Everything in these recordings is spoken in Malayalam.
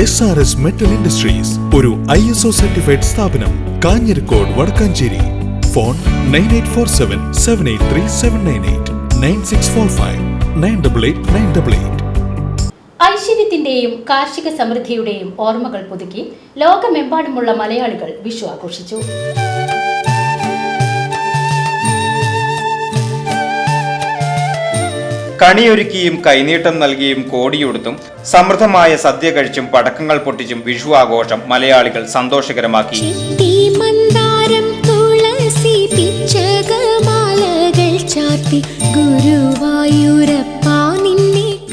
S R S metal industries ഒരു ഐ എസ് ഒ സർട്ടിഫൈഡ് സ്ഥാപനം Kanjirakode Vadakkanchery. Phone nine eight four seven seven eight three seven nine eight nine six four five nine double eight nine double eight ഐശ്വര്യത്തിന്റെയും കാർഷിക സമൃദ്ധിയുടെയും ഓർമ്മകൾ പുതുക്കി ലോകമെമ്പാടുമുള്ള മലയാളികൾ വിഷു ആഘോഷിച്ചു. കണിയൊരുക്കിയും കൈനീട്ടം നൽകിയും കോടിയൊടുത്തും സമൃദ്ധമായ സദ്യ കഴിച്ചും പടക്കങ്ങൾ പൊട്ടിച്ചും വിഷു ആഘോഷം മലയാളികൾ സന്തോഷകരമാക്കി. ഗുരുവായൂരപ്പ നിന്നെ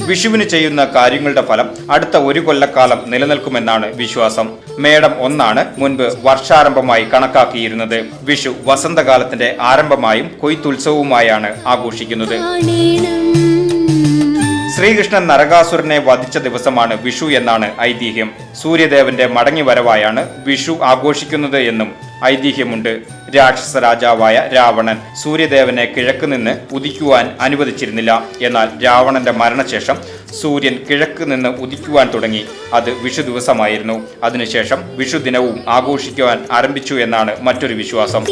വിഷുവിന് ചെയ്യുന്ന കാര്യങ്ങളുടെ ഫലം അടുത്ത ഒരു കൊല്ലക്കാലം നിലനിൽക്കുമെന്നാണ് വിശ്വാസം. മേടം ഒന്നാണ് മുൻപ് വർഷാരംഭമായി കണക്കാക്കിയിരുന്നത്. വിഷു വസന്തകാലത്തിന്റെ ആരംഭമായും കൊയ്ത്തുത്സവവുമായാണ് ആഘോഷിക്കുന്നത്. ശ്രീകൃഷ്ണൻ നരകാസുരനെ വധിച്ച ദിവസമാണ് വിഷു എന്നാണ് ഐതിഹ്യം. സൂര്യദേവന്റെ മടങ്ങിവരവായാണ് വിഷു ആഘോഷിക്കുന്നത് എന്നും ഐതിഹ്യമുണ്ട്. രാക്ഷസ രാജാവായ രാവണൻ സൂര്യദേവനെ കിഴക്ക് നിന്ന് ഉദിക്കുവാൻ അനുവദിച്ചിരുന്നില്ല. എന്നാൽ രാവണന്റെ മരണശേഷം സൂര്യൻ കിഴക്ക് നിന്ന് ഉദിക്കുവാൻ തുടങ്ങി. അത് വിഷു ദിവസമായിരുന്നു. അതിനുശേഷം വിഷു ദിനവും ആഘോഷിക്കുവാൻ ആരംഭിച്ചു എന്നാണ് മറ്റൊരു വിശ്വാസം.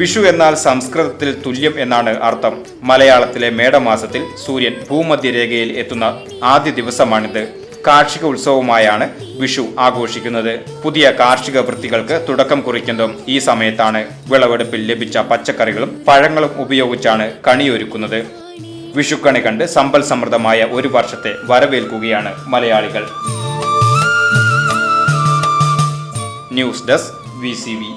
വിഷു എന്നാൽ സംസ്കൃതത്തിൽ തുല്യം എന്നാണ് അർത്ഥം. മലയാളത്തിലെ മേടമാസത്തിൽ സൂര്യൻ ഭൂമധ്യരേഖയിൽ എത്തുന്ന ആദ്യ ദിവസമാണിത്. കാർഷിക ഉത്സവമായാണ് വിഷു ആഘോഷിക്കുന്നത്. പുതിയ കാർഷിക വൃത്തികൾക്ക് തുടക്കം കുറിക്കുന്നതും ഈ സമയത്താണ്. വിളവെടുപ്പിൽ ലഭിച്ച പച്ചക്കറികളും പഴങ്ങളും ഉപയോഗിച്ചാണ് കണിയൊരുക്കുന്നത്. വിഷുക്കണി കണ്ട് സമ്പൽ സമൃദ്ധമായ ഒരു വർഷത്തെ വരവേൽക്കുകയാണ് മലയാളികൾ. News desk V.